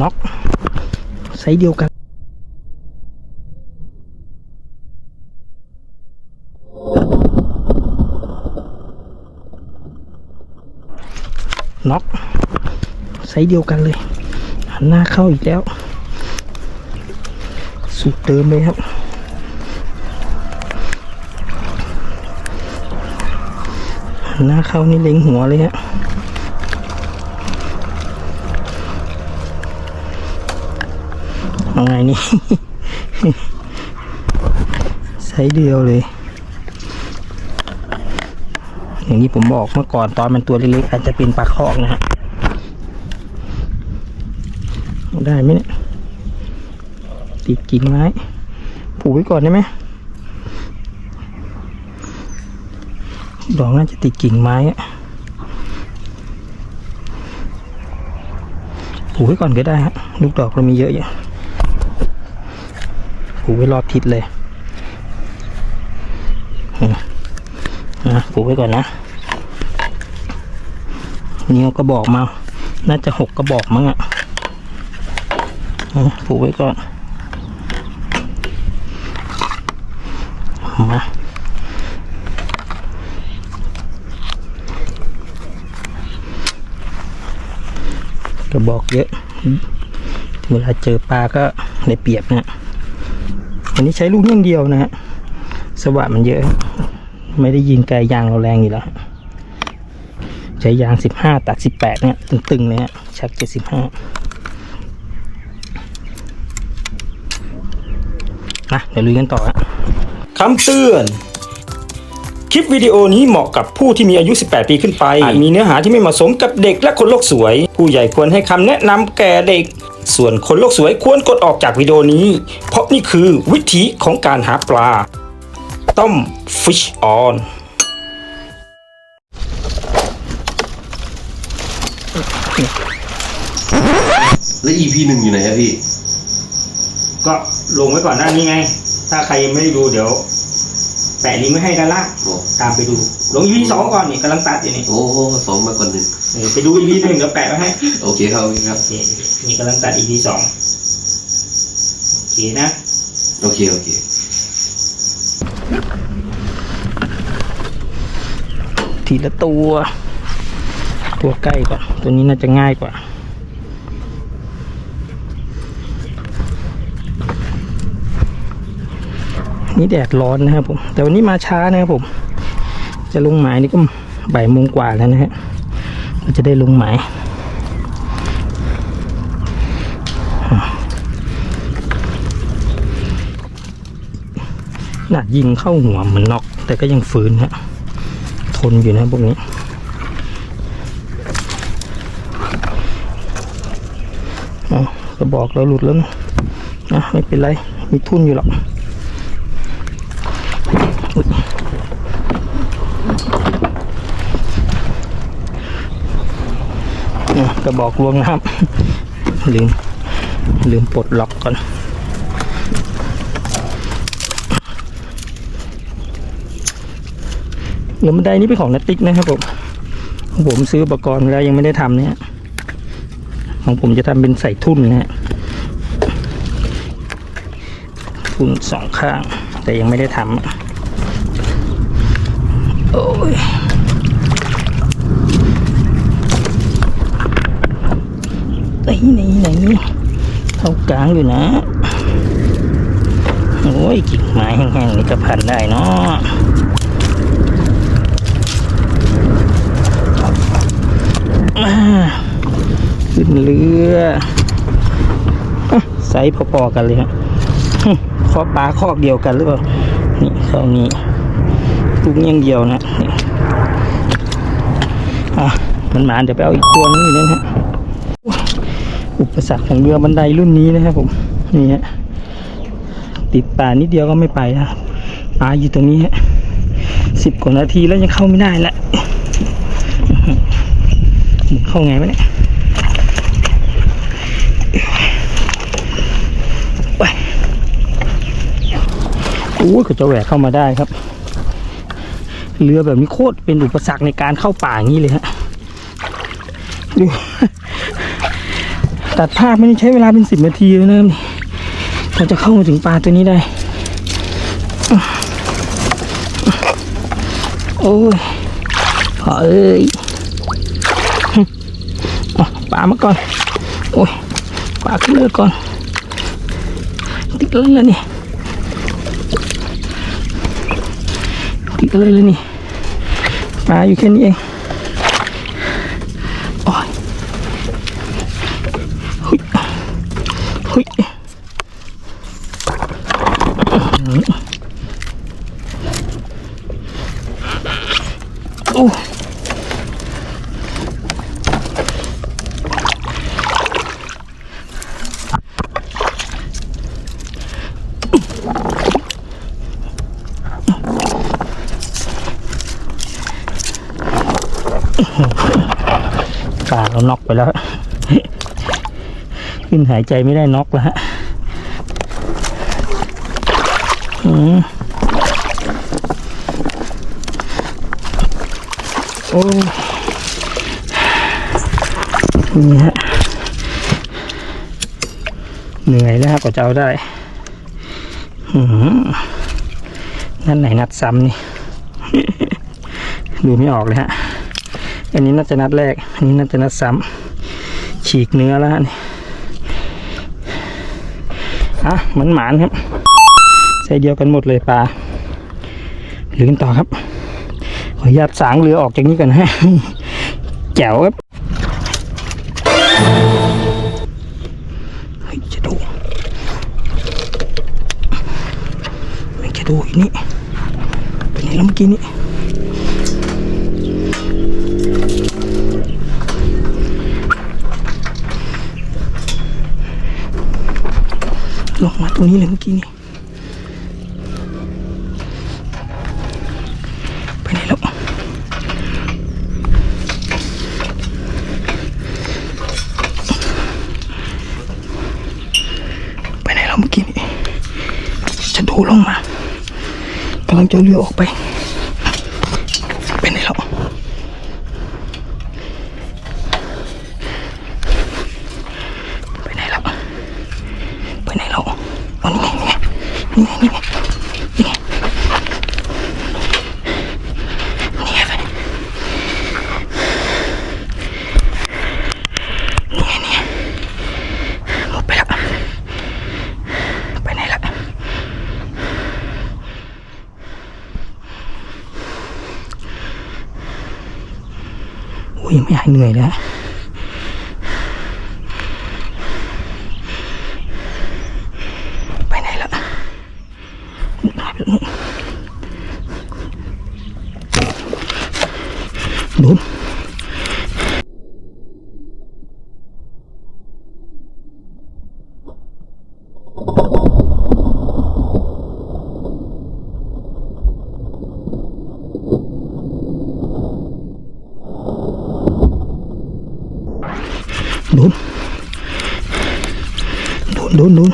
น็อกไซส์เดียวกันน็อกไซส์เดียวกันเลยหันหน้าเข้าอีกแล้ว สูตรเดิมเลยครับหันหน้าเข้านี่เล็งหัวเลยฮะ เอาไงนี่ ไซส์เดียวเลย อย่างที่ผมบอกเมื่อก่อนตอนมันตัวเล็กๆอาจจะเป็นปลาคอกนะฮะได้ไหมเนี่ย ติดกิ่งไม้ ผูกไว้ก่อนได้ไหมดอกน่าจะติดกิ่งไม้อะผูกไว้ก่อนก็ได้ฮะลูกดอกเรามีเยอะอยู่ ผูกไว้รอบทิศเลยอืมนะผูกไว้ก่อนนะนี่เกระบอกมา น่าจะหกกระบอกมั้งอะอืมผูกไว้ก่อน มากระบอกเยอะ เวลาเจอปลาก็ได้เปียบนะฮะ อันนี้ใช้ลูกเงี้ยงเดียวนะฮะสวะมันเยอะ ไม่ได้ยิงไกลยางเราแรงอยู่แล้ว ใช้ยางสิบห้าตัดสิบแปดเนี่ย ตึงๆเลยฮะชักเจ็ดสิบห้านะเดี๋ยวลุยกันต่อฮะคำเตือน คลิปวิดีโอนี้เหมาะกับผู้ที่มีอายุ 18 ปีขึ้นไป อาจมีเนื้อหาที่ไม่เหมาะสมกับเด็กและคนโลกสวย ผู้ใหญ่ควรให้คำแนะนำแก่เด็ก ส่วนคนโลกสวยควรกดออกจากวิดีโอนี้ เพราะนี่คือวิธีของการหาปลา ต้ม fish on แล้ว EP หนึ่งอยู่ไหนอะพี่ ก็ลงไว้ก่อนหน้านี้ไง ถ้าใครยังไม่ได้ดูเดี๋ยวแปะลิงก์ไว้ให้ด้านล่างโอ้ตามไปดู ลง EP สองก่อนนี่กำลังตัดอยู่นี่ โอ้โหสองมาก่อนหนึ่งเออไปดู EP หนึ่งเดี๋ยวแปะไว้ให้โอเคครับโอเคครับนี่นี่กำลังตัด EP สองโอเคนะ โอเค โอเค ทีละตัว ตัวใกล้ก่อนตัวนี้น่าจะง่ายกว่า นี่แดดร้อนนะครับผม แต่วันนี้มาช้านะครับผม จะลงหมายนี่ก็บ่ายโมงกว่าแล้วนะฮะเรา จะได้ลงไหมนาดยิงเข้าหัวเหมือนน็อก แต่ก็ยังฝืนฮะทนอยู่นะพวกนี้ อ๋อกระบอกเราหลุดแล้วนะนะไม่เป็นไร มีทุนอยู่หรอกอุ๊ยเนี่ย กระบอกลวงนะครับลืมลืมปลดล็อกก่อนเดี๋ยวบันไดนี้เป็นของนติกนะครับผมผมซื้ออุปกรณ์แล้วยังไม่ได้ทำเนี่ย ของผมจะทำเป็นใส่ทุ่นนะฮะทุ่นสองข้าง แต่ยังไม่ได้ทำโอ้ย ไหนไหนไหนเท่ากลางอยู่นะ โอ้ยกิ่งไม้แห้งๆนี่ก็พันได้เนาะอ่าขึ้นเรือไซส์พอๆกันเลยฮะฮึคอปลาคอกเดียวกันหรือเปล่า นี่ข้านี้ลูกเงี้ยงเดียวนะนี่อะมันมาเดี๋ยวไปเอาอีกตัวนึงอยู่นะฮะ อุปสรรคของเรือบันไดรุ่นนี้นะครับผมนี่ฮะติดป่านิดเดียวก็ไม่ไปนะครับปลาอยู่ตรงนี้ฮะสิบกว่านาทีแล้วยังเข้าไม่ได้ละหมุนเข้าไงวะเนี่ยโอ้ยก็จะแหวกเข้ามาได้ครับ เรือแบบนี้โคตรเป็นอุปสรรคในการเข้าป่าอย่างนี้เลยฮะดู ตัดภาพไม่ใช้เวลาเป็นสิบนาทีเลยนะครับนี่เราจะเข้ามาถึงปลาตัวนี้ได้ โอ้ยพอเอ้ยเอาปลามาก่อน โอ้ยปลาขึ้นเลือกก่อน ติดเลยแล้วนี่ติดเลยแล้วนี่ปลาอยู่แค่นี้เองโอ้ยหุยหุยโอ้ปลา เราน็อกไปแล้ว ขึ้นหายใจไม่ได้น็อกแล้วฮะอืมโอ้ยนี่ฮะ เหนื่อยแล้วครับกว่าจะเอาได้หือนั่นไหนนัดซ้ำนี่ ดูไม่ออกเลยฮะ อันนี้น่าจะนัดแรก อันนี้น่าจะนัดซ้ำฉีกเนื้อแล้วฮะนี่อะเหมือนหมานครับใส่เดียวกันหมดเลยปลาหรือกันต่อครับขออนุญาตสางเรือออกจากนี้ก่อนฮะแจ๋วครับเฮ้ยจะดูไม่จะดูอีกนี่เป็นไงแล้วเมื่อกี้นี้ ลงมาตรงนี้เลยเมื่อกี้นี่ไปไหนแล้วไปไหนแล้วเมื่อกี้นี่จะดูลงมากำลังจะเรือออกไปไหนแล้วไปไหนแล้ว ไปไหนแล้วอ๋อนี่ไงนี่ไงนี่ไงนี่ไงนี่ไงนี่ไงไปนี่ไงนี่ไงหมดไปแล้วไปไหนละโอ้ยยังไม่หายเหนื่อยเลยฮะ ไปไหนละหายไปแล้วโดนโดนโดนโดนโดน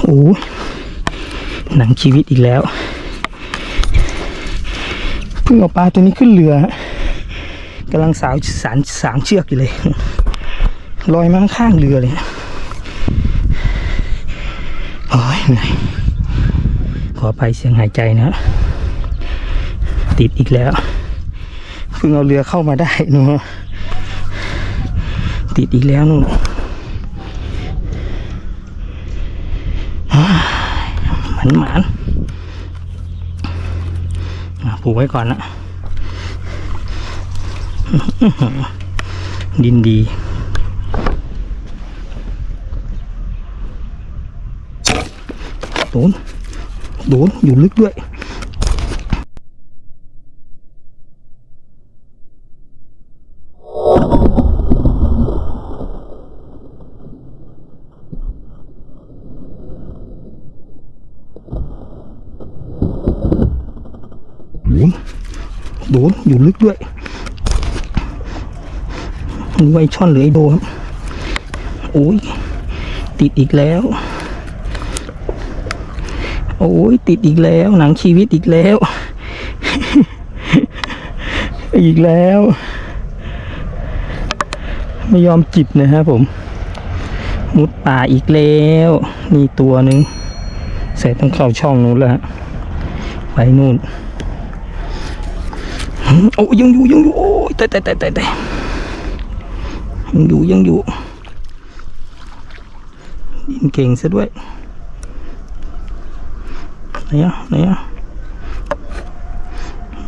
โอ้ยหนังชีวิตอี กแล้วเพิ่งเอาปลาตัวนี้ขึ้นเรือกำลังสาวสารสางเชือกอยู่เลยลอยมาข้างเรือเลยโอ้ยเหนื่อยขอไปเสียงหายใจนะ ติดอีกแล้วเพิ่งเอาเรือเข้ามาได้นู่นติดอีกแล้วนู่น หมันหมัน อะผูกไว้ก่อนนะดินดีโดนโดนอยู่ลึกด้วย โดน โดนอยู่ลึกด้วยนึกว่าไอ้ช่อนหรือไอโดครับโอ้ยติดอีกแล้ว โอ้ยติดอีกแล้ว หนังชีวิตอีกแล้ว อีกแล้ว ไม่ยอมจิบนะครับผม มุดป่าอีกแล้วนี่ตัวหนึ่งเสร็จต้องเข้าช่องนู้นแล้วไปนู่น โอ้ยังอยู่ยังอยู่โอ้ยแต่แต่แต่แต่แต่ยังอยู่ยังอยู่ดินเก่งซะด้วยไหนอะไหนอะ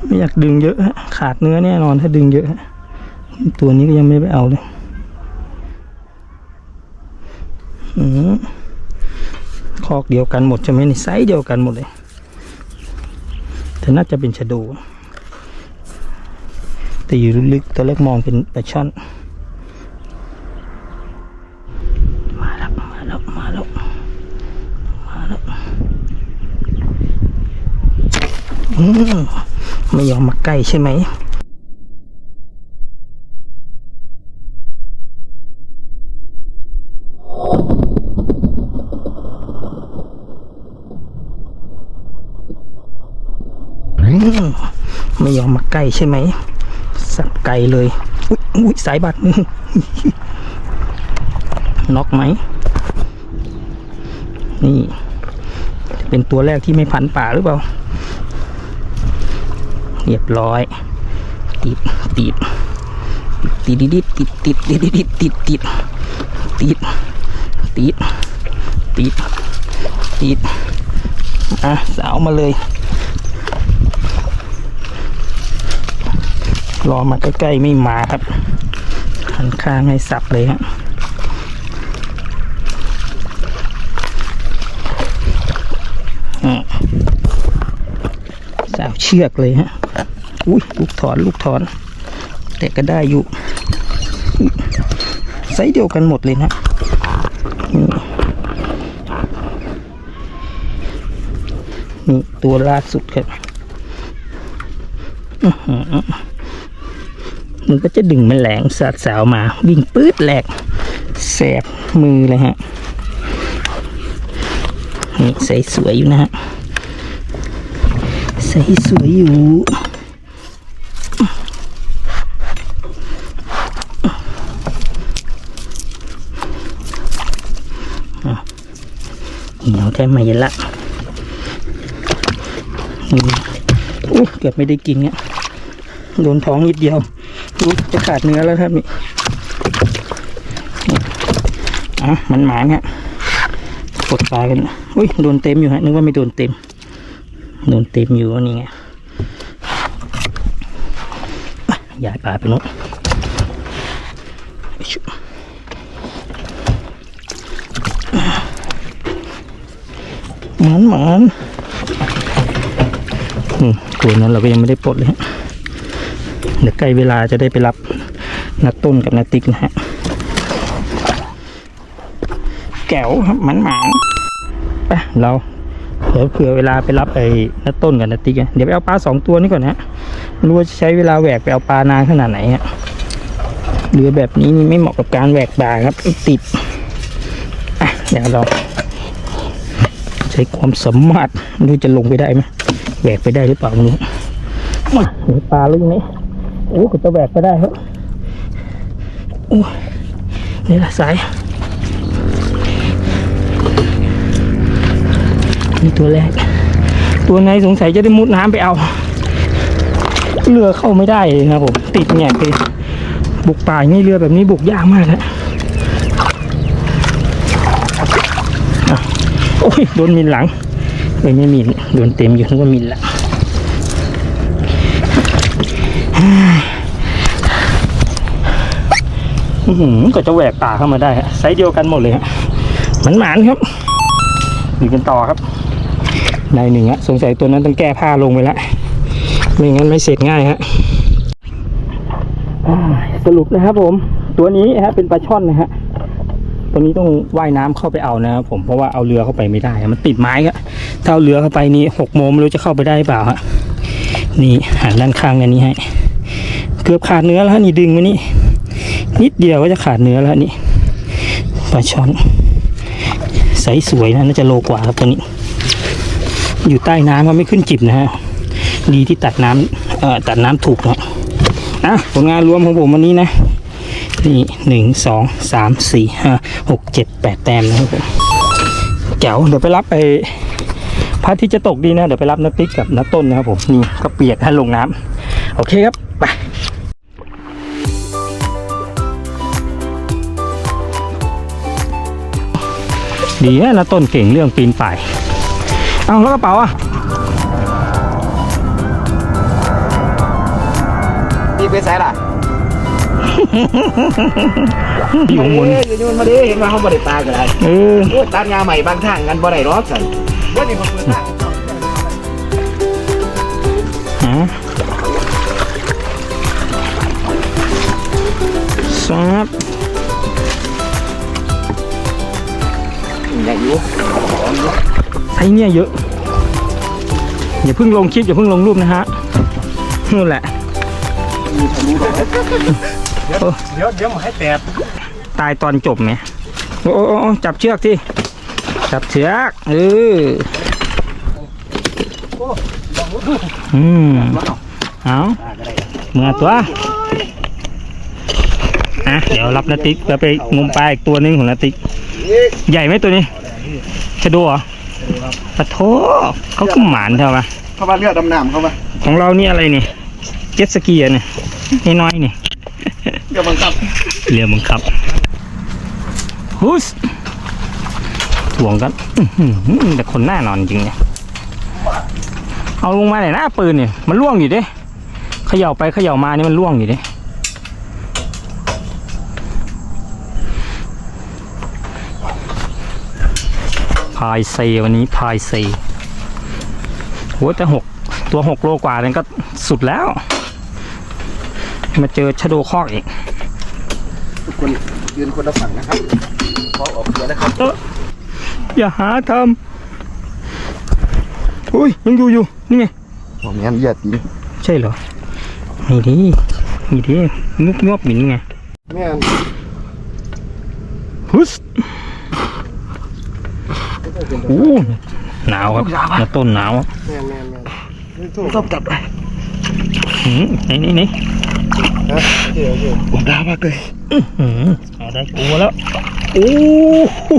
ไม่อยากดึงเยอะฮะขาดเนื้อแน่นอนถ้าดึงเยอะฮะตัวนี้ก็ยังไม่ไปเอาเลยอืมคอกเดียวกันหมดใช่ไหมนี่ไซส์เดียวกันหมดเลยแต่น่าจะเป็นชะดู แต่อยู่ลึกๆตัวเล็กมองเป็นปลาช่อน มาแล้ว มาแล้ว มาแล้ว มาแล้วอืมไม่ยอมมาใกล้ใช่ไหมอืมไม่ยอมมาใกล้ใช่ไหม สับไกลเลย อุ๊ยอุ๊ยสายบัตรมือน็อกไหม นี่ เป็นตัวแรกที่ไม่พันป่าหรือเปล่า เรียบร้อย ติดติดติดติดติดติดติดติดติดติดติดติดติดติดติดอะสาวมาเลย รอมาใกล้ๆไม่มาครับหันข้างให้สับเลยฮะสาวเชือกเลยฮะ อุ้ยลูกถอนลูกถอน แต่ก็ได้อยู่ไซส์เดียวกันหมดเลยนะนี่นี่ตัวล่าสุดครับอื้อหือ มันก็จะดึงแมลงสัตว์สาวมา วิ่งปื๊ดแหลกแสบมือเลยฮะนี่ใสสวยอยู่นะฮะใสสวยอยู่เหนียวแท้ไม่ละอืมอู้เกือบไม่ได้กินเนี่ยโดนท้องนิดเดียว จะขาดเนื้อแล้วครับนี่อะมันหมานฮะกดปลากันอุ้ยโดนเต็มอยู่ฮะนึกว่าไม่โดนเต็มโดนเต็มอยู่นี่ไงย้ายปลาไปนู้นหมานหมานอืมตัวนั้นเราก็ยังไม่ได้ปลดเลยฮะ เดี๋ยวใกล้เวลาจะได้ไปรับนัดต้นกับนัดติ๊กนะฮะแก้วครับหมันหมานไปเราเดี๋ยวเผื่อเวลาไปรับไอ้นัดต้นกับนัดติ๊กเดี๋ยวไปเอาปลาสองตัวนี้ก่อนฮะรู้ว่าจะใช้เวลาแหวกไปเอาปลานานขนาดไหนฮะเรือแบบนี้นี่ไม่เหมาะกับการแหวกปลาครับติดอะเดี๋ยวเราใช้ความสามารถไม่รู้จะลงไปได้ไหมแหวกไปได้หรือเปล่าไม่รู้ปลาลูกนี้ โอ้ก็จะแบกไปได้ครับโอ้ยนี่แหละสายนี่ตัวแรก ตัวไหนสงสัยจะได้มุดน้ำไปเอา เรือเข้าไม่ได้เลยครับผม ติดแงกเลยบุกป่าอย่างนี้เรือแบบนี้บุกยากมากนะอะโอ้ยโดนมินหลังเลยไม่มินโดนเต็มอยู่นึกว่ามินละ อื้อหือ ก็จะแหวกป่าเข้ามาได้ฮะไซส์เดียวกันหมดเลยฮะหมันหมานครับอยู่กันต่อครับในหนึ่งฮะสงสัยตัวนั้นต้องแก้ผ้าลงไปแล้วไม่งั้นไม่เสร็จง่ายฮะสรุปนะครับผม ตัวนี้ฮะเป็นปลาช่อนนะฮะตัวนี้ต้องว่ายน้ำเข้าไปเอานะครับผมเพราะว่าเอาเรือเข้าไปไม่ได้ฮะมันติดไม้ครับถ้าเอาเรือเข้าไปนี่หกโมงไม่รู้จะเข้าไปได้หรือเปล่าฮะนี่หันด้านข้างอันนี้ให้ เกือบขาดเนื้อแล้วนี่ดึงมานี่นิดเดียวก็จะขาดเนื้อแล้วนี่ปลาช่อนใสสวยนะน่าจะโลกว่าครับตัวนี้ อยู่ใต้น้ำมันไม่ขึ้นจิบนะฮะดีที่ตัดน้ำเอ่อตัดน้ำถูกนะอะผลงานรวมของผมวันนี้นะนี่หนึ่งสองสามสี่ห้าหกเจ็ดแปดแต้มนะครับผมแจ๋วเดี๋ยวไปรับไปพระที่จะตกดีนะ เดี๋ยวไปรับนักติ๊กกับนักต้นนะครับผมนี่ก็เปียกให้ลงน้ำโอเคครับ ไป ดีนะนักต้นเก่งเรื่องปีนป่าย เอาแล้วกระเป๋าอะพี่ไปใส่ล่ะอยู่มุนเอ้ยอยู่มันมาดิเห็นว่าเขาบ่ได้ปลากันไรเออโอ้ยตัดงาใหม่บางทางกันบ่ได้หรอกสันว่านี่ผมเปิดทางฮะซับ อย่างอยู่ไอ้เนี่ยเยอะ อย่าเพิ่งลงคลิปอย่าเพิ่งลงรูปนะฮะนู่นแหละเดี๋ยวเดี๋ยวมาให้แตกตายตอนจบไหมโอ้โอ้โอ้จับเชือกที่จับเชือกเอออืมเอาเมื่อตัวอะเดี๋ยวรับนาติกแล้วไปงมปลาอีกตัวหนึงของนาติก ใหญ่ไหมตัวนี้ชะโดเหรอปะโถเขาก็หมานเท่าปะเข้ามาเลือดดำน้ำเข้ามาของเรานี่อะไรนี่เจ็ตสกีอะเนี่ยน้อยๆนี่เดี๋ยวบังคับเรือบังคับฮุสถ่วงกันอื้อหือแต่คนหน้านอนจริงเนี่ยเอาลงมาหน่อยนะปืนเนี่ยมันล่วงอยู่เด้เขย่าไปเขย่ามานี่มันล่วงอยู่เด้ายเซวันนี้พายเซโหแต่หกตัวหกโลกว่านั่นก็สุดแล้ว มาเจอชะโดคอกอีกทุกคนยืนคนละฝั่งนะครับขอออกเรือนะครับ อย่าหาทำอุ้ยยังอยู่อยู่นี่ไงผมงั้นอย่าตีใช่เหรอนี่ดินี่ดิงุบงบอยู่นี่ไงแม่นฮึสโอ้หนาวครับแล้วต้นหนาวแม่นแม่นแม่นชอบจับเลยหืมนี่นี่นี่นะโอเคโอเคผมด่ามากเลยหืมเอาได้ตัวแล้วโอ้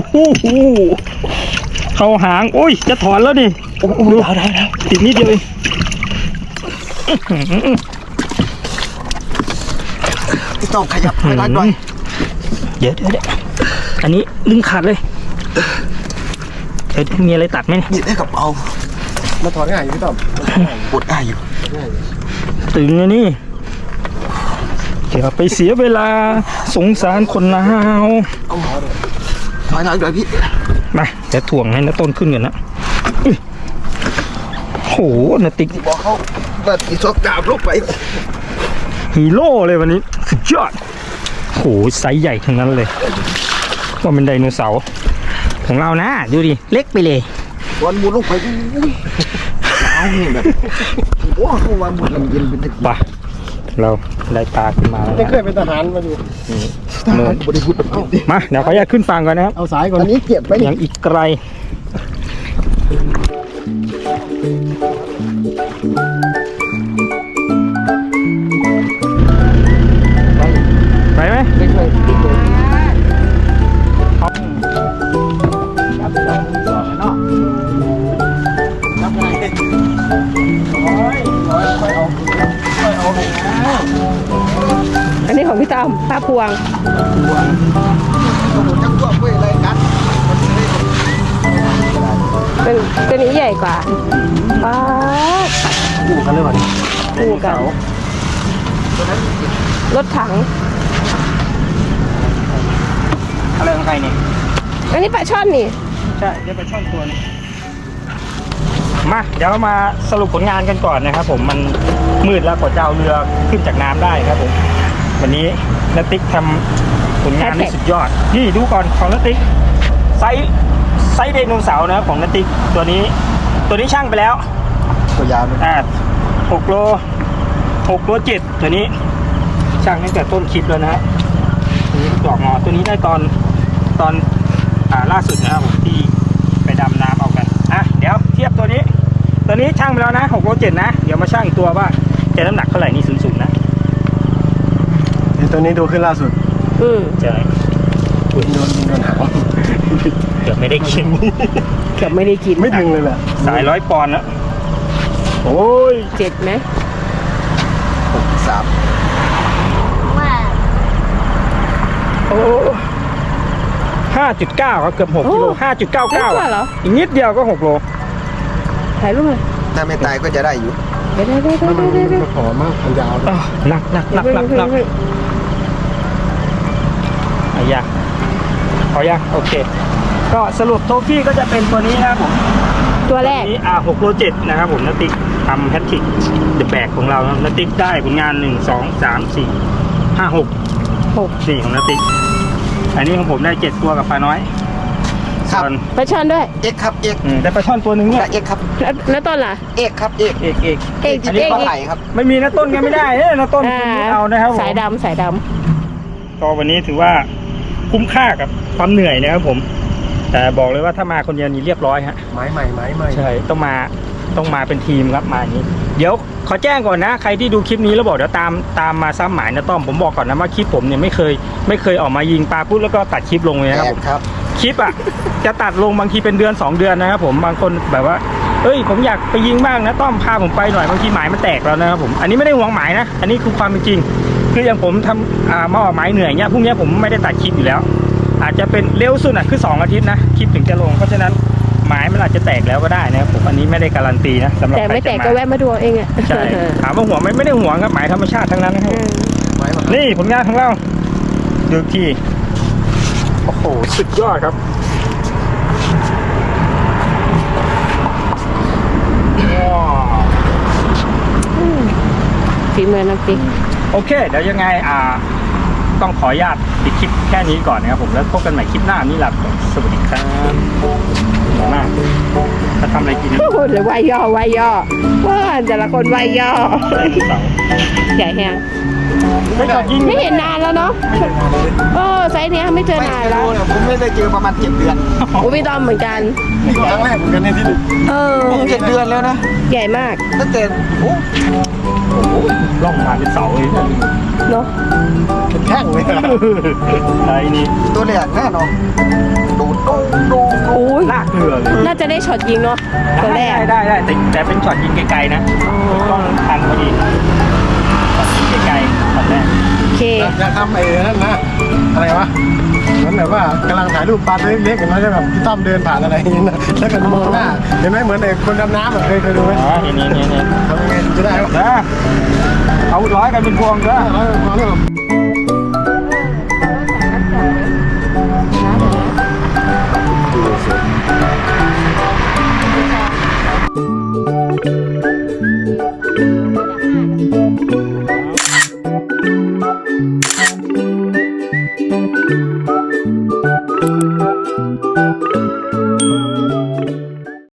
โหเข้าหาง โอ้ย จะถอนแล้วนี่โอ้โหดาวดาวดาวติดนิดเดียวเองพี่ต้องขยับไปร้านหน่อยเดี๋ยวเดี๋ยวเดี๋ยวอันนี้ดึงขาดเลย เดี๋ยวมีอะไรตัดไหมเนี่ยหยิบได้กับเอามาถอนง่ายอยู่พี่ต้อมปวดง่ายอยู่ตึงนะนี่อย่าไปเสียเวลาสงสารคนลาวเอาหมอเลยถอยหลังหน่อยพี่มาจะถ่วงให้นะต้นขึ้นกันนะอุ๊ยโหนาติกบอกเขาแบบอีซอกดาบลงไปฮีโร่เลยวันนี้สุดยอดโหไซส์ใหญ่ทั้งนั้นเลย ว่าเป็นไดโนเสาร์ ของเรานะ ดูดิ เล็กไปเลย วันมุดลงไปอุ้ยหนาวเนี่ยแบบโอ้เขาวันมุดลำเย็นเป็นตะกี้ไปเราได้ปลาขึ้นมาแล้วไม่เคยนะเป็นทหารมาอยู่ทโน่หารนบริสุทธิ์เอามาเดี๋ยวขออนุญาตขึ้นฟังก่อนนะครับ เอาสายก่อนอันนี้เก็บไปยังอีกไกลไปไหมไม่ อันนี้ของพี่ตอมป้าพวงเว้ยอะไรกันเป็นตัวนี้ใหญ่กว่าป้าดคู่กันเลยวันคู่กันรถถัง อะไรของใครเนี่ย อันนี้ปลาช่อนนี่ ใช่เดี๋ยวไปช่อนตัวนี้ มาเดี๋ยวมาสรุปผลงานกันก่อนนะครับ ผมมันมืดแล้วกว่าจะเอาเรือขึ้นจากน้ำได้ครับผม วันนี้นติ๊กทำผลงานได้สุดยอด นี่ดูก่อนของนติ๊กไซส์ไซส์ไดโนเสาร์นะครับของนติ๊กตัวนี้ ตัวนี้ช่างไปแล้ว ตัวยาวเลยอ่าหกโลหกโลเจ็ดตัวนี้ช่างตั้งแต่ต้นคลิปแล้วนะฮะตัวนี้ดอกงอตัวนี้ได้ตอนตอนอ่าล่าสุดนะครับผมที่ไปดำน้ำเอากันอะเดี๋ยวเทียบตัวนี้ ตัวนี้ช่างไปแล้วนะหกโลเจ็ดนะ เดี๋ยวมาช่างอีกตัวว่าจะน้ำหนักเท่าไหร่นี่ศูนย์ศูนย์นะตัวนี้ดูขึ้นล่าสุดอืมใช่โดนโดนหางเกือบไม่ได้กินเกือบไม่ได้กินไม่ถึงเลยแหละสายร้อยปอนด์แล้วโอ้ยเจ็ดไหมสามโอ้ห้าจุดเก้าครับเกือบหกกิโลห้าจุดเก้าเล็กเก้ากว่าเหรออีกนิดเดียวก็หกโล ถ่ายรูปเลยถ้าไม่ตายก็จะได้อยู่เดี๋ยวเดี๋ยวเดี๋ยวเดี๋ยวเดี๋ยวเดี๋ยวมันหอมมากมันยาวอ้าวหนักหนักหนักหนักหนักอายะพอยังโอเค ก็สรุปโทฟี่ก็จะเป็นตัวนี้นะครับผมตัวแรกนี้อ่า6โล7นะครับผมนาติกทำแฮตติกเดอะแบกของเรานะครับนาติกได้ผลงาน1 2 3 4 5 6หก4ของนาติกอันนี้ของผมได้7ตัวกับปลาน้อย ครับส่วนปลาช่อนด้วย เอกครับเอกอืมได้ปลาช่อนตัวหนึงเนี่ยเอกครับแล้วแล้วต้นล่ะ เอกครับเอกเอกเอกเอกอันเอนี้กปลาไหลครับ ไม่มีนะต้นกันไม่ได้เอ้ยนะต้นอ่าคุณไม่เอานะครับผมสายดำสายดก็วันนี้ถือว่าคุ้มค่ากับความเหนื่อยนะครับผม แต่บอกเลยว่าถ้ามาคนเดียวนี่เรียบร้อยฮะ ไม้ใหม่ไม้ใหม่ใช่ ต้องมา ต้องมาเป็นทีมครับ มาอย่างนี้ เดี๋ยวขอแจ้งก่อนนะ ใครที่ดูคลิปนี้แล้วบอกเดี๋ยวตาม ตามมาซ้ำหมายนะต้อม ผมบอกก่อนนะว่าคลิปผมเนี่ยไม่เคย ไม่เคยออกมายิงปลาปุ๊บแล้วก็ตัดคลิปลงเลยนะครับแอผม ครับค ลิปอะ จะตัดลงบางทีเป็นเดือน 2 เดือนนะครับผมบางคนแบบว่าเอ้ยผมอยากไปยิงบ้างนะต้อมพาผมไปหน่อยบางทีหมายมันแตกแล้วนะครับผมอันนี้ไม่ได้ห่วงหมายนะ อันนี้คือความเป็นจริง คืออย่างผมทำอ่ามาออกหมายเหนื่อยเนี่ยพรุ่งนี้ผมไม่ได้ตัดคลิปอยู่แล้ว อาจจะเป็นเร็วสุดอะคือ 2 อาทิตย์นะคลิปถึงจะลงเพราะฉะนั้นหมายมันอาจจะแตกแล้วก็ได้นะครับผมอันนี้ไม่ได้การันตีนะสำหำรับแต่ใครไม่แตกจะก็มาแวะมาดูเอาเองอะใช่ถามว่าห่วงไหมไม่ได้ห่วงครับหมายธรรมชาติทั้งนั้นนะครับอืมไม้มานี่ผลงานของเราดูอีกที โอ้โห สุดยอดครับว้าวฝีมือน้ำติ๊กโอเค เดี๋ยวยังไงอ่า ต้องขออนุญาตปิดคลิปแค่นี้ก่อนนะครับผมแล้วพบกันใหม่คลิปหน้านี่หลับสวัสดีครับขอบคุณมากจะทำอะไรกินโอ้โหเดี๋ยววายย่อวายย่อว่าแต่ละคนวายย่อเสาร์ใหญ่แฮง ไม่ชอบยิงไม่เห็นนานแล้วเนาะโอ้ไซส์เนี้ยไม่เจอนานแล้วผมไม่ได้เจอประมาณเจ็ดเดือนโอ้พี่ตอมเหมือนกันนี่ครั้งแรกเหมือนกันในที่นี่เออเจ็ดเดือนแล้วนะใหญ่มากตั้งแต่โอ้ล่องมาเป็นเสาเลยนะเนาะเป็นแท่งเลยไอ้นี่ตัวแรกแน่นอนดูดดูดดูดโอ้ยลากเรือเลยน่าจะได้ช็อตยิงเนาะตัวแรกได้ได้ได้แต่แต่เป็นช็อตยิงไกลๆนะต้องทันพอดีช็อ ตยิงไกลๆช็อตแรกโอเคอยากทำไอ้นั่นนะ อะไรวะเหมือนแบบว่ากำลังถ่ายรูปปลาตัวเล็กๆเห็นไหมแล้วแบบพี่ต้อมเดินผ่านอะไรอย่างเงี้ยนะแล้วก็มองหน้า เห็นไหมเหมือนไอ้คนดำน้ำอะเคยเคยดูไหมอ๋อเห็นเห็นเห็นเห็นทำยังไงถึงจะได้วะนะเอาร้อยกันเป็นพวงเด้อเอาเอาเอา